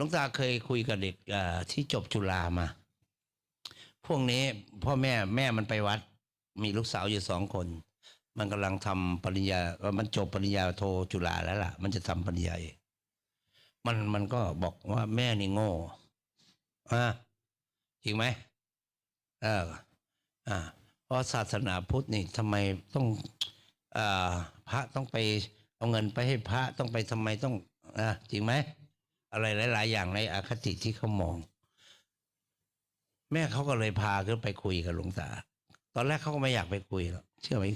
ลวงตาเคยคุยกับเด็กที่จบจุฬามา พวกนี้พ่อแม่แม่มันไปวัด มีลูกสาวอยู่สองคน มันกำลังทำปริญญาเอ่อมันจบปริญญาโทจุฬาแล้วล่ะ มันจะทำปริญญาเอกมันมันก็บอกว่าแม่นี่โง่อ่าจริงไหมเอออ่าเพราะศาสนาพุทธนี่ทำไมต้องอ่าพระต้องไปเอาเงินไปให้พระต้องไปทำไมต้องอ่าจริงไหม อะไรหลาย ๆ อย่างในอคติที่เขามอง แม่เขาก็เลยพาขึ้นไปคุยกับหลวงตา ตอนแรกเขาก็ไม่อยากไปคุยหรอกเชื่อไหม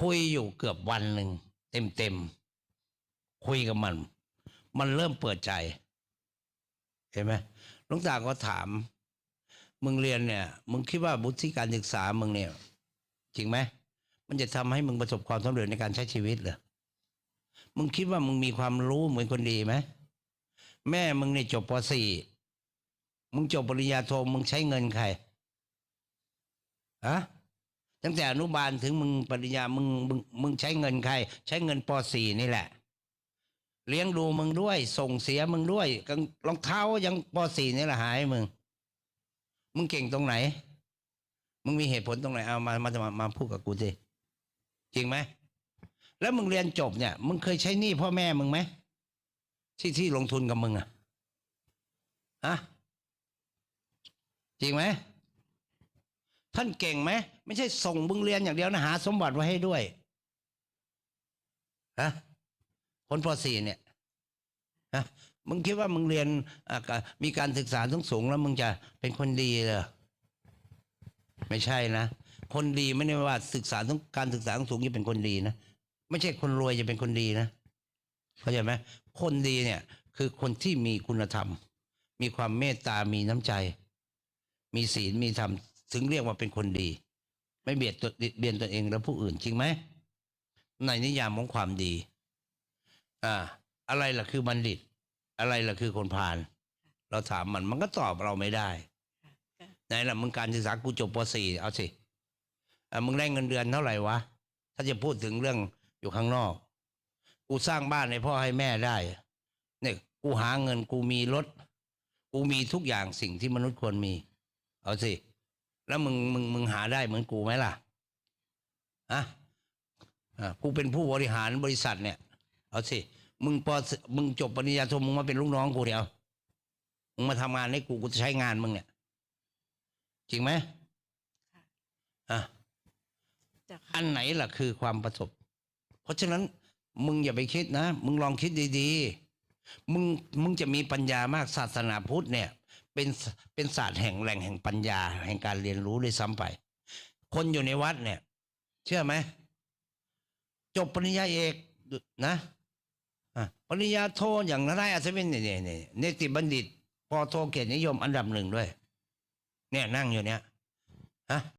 คุยอยู่เกือบวันหนึ่งเต็มเต็มๆคุยกับมัน มันเริ่มเปิดใจเห็นไหมหลวงตาก็ถาม มึงเรียนเนี่ย มึงคิดว่าบุธิการศึกษามึงเนี่ย จริงไหมมันจะทำให้มึงประสบความสำเร็จในการใช้ชีวิตเหรอมึงคิดว่ามึงมีความรู้เหมือนคนดีไหม แม่มึงเนี่ยจบป .4 มึงจบปริญญาโทมึงใช้เงินใครอะตั้งแต่อนุบาลถึงมึงปริญญามึงมึงมึงใช้เงินใคร ใช้เงินป .4 นี่แหละ เลี้ยงดูมึงด้วย ส่งเสียมึงด้วยกางรองเท้ายังป .4 นี่แหละหายมึง มึงเก่งตรงไหน มึงมีเหตุผลตรงไหนเอามามามามาพูดกับกูสิจริงไหมแล้วมึงเรียนจบเนี่ย มึงเคยใช้หนี้พ่อแม่มึงไหม ที่ที่ลงทุนกับมึงอะฮะจริงไหมท่านเก่งไหมไม่ใช่ส่งมึงเรียนอย่างเดียวนะหา สมบัติไว้ให้ด้วยฮะคนป .4 เนี่ยฮะมึงคิดว่ามึงเรียนอะกะมีการศึกษาสูงสูงแล้ว มึงจะเป็นคนดีเหรอไม่ใช่นะคนดีไม่ได้ว่าศึกษาต้องการศึกษาสูงจะเป็นคนดีนะไม่ใช่คนรวยจะเป็นคนดีนะเข้าใจไหมคนดีเนี่ยคือคนที่มีคุณธรรม มีความเมตตามีน้ำใจ มีศีลมีธรรม ถึงเรียกว่าเป็นคนดี ไม่เบียดตัวเบียนตัวเองและผู้อื่นจริงไหมในนิยามของความดี อ่า อะไรล่ะคือบัณฑิต อะไรล่ะคือคนพาลเราถามมันมันก็ตอบเราไม่ได้ไหนล่ะมึงการศึกษากูจบป .4 เอาสิอ่ามึงได้เงินเดือนเท่าไหร่วะ ถ้าจะพูดถึงเรื่องอยู่ข้างนอก กูสร้างบ้านให้พ่อให้แม่ได้ เนี่ย กูหาเงินกูมีรถ กูมีทุกอย่างสิ่งที่มนุษย์ควรมี เอาสิ แล้วมึงมึงมึงหาได้เหมือนกูไหมล่ะอะอะกูเป็นผู้บริหารบริษัทเนี่ย เอาสิ มึงปอมึงจบปริญญาโทมึงมาเป็นลูกน้องกูเดียวมึงมาทำงานให้กูกูจะใช้งานมึงเนี่ย จริงไหมอะเจ้าค่ะอันไหนล่ะคือความประสบ เพราะฉะนั้น มึงอย่าไปคิดนะ มึงลองคิดดีๆ มึงมึงจะมีปัญญามากศาสนาพุทธเนี่ย เป็นเป็นศาสตร์แห่งแหล่งแห่งปัญญา แห่งการเรียนรู้ด้วยซ้ำไป คนอยู่ในวัดเนี่ย เชื่อไหมจบปริญญาเอกนะปริญญาโทอย่างนายอัศวินเนี่ยเนี่ยเนี่ยเนติบัณฑิต พอโทเกียรตินิยมอันดับหนึ่งด้วย เนี่ยนั่งอยู่เนี่ยฮะ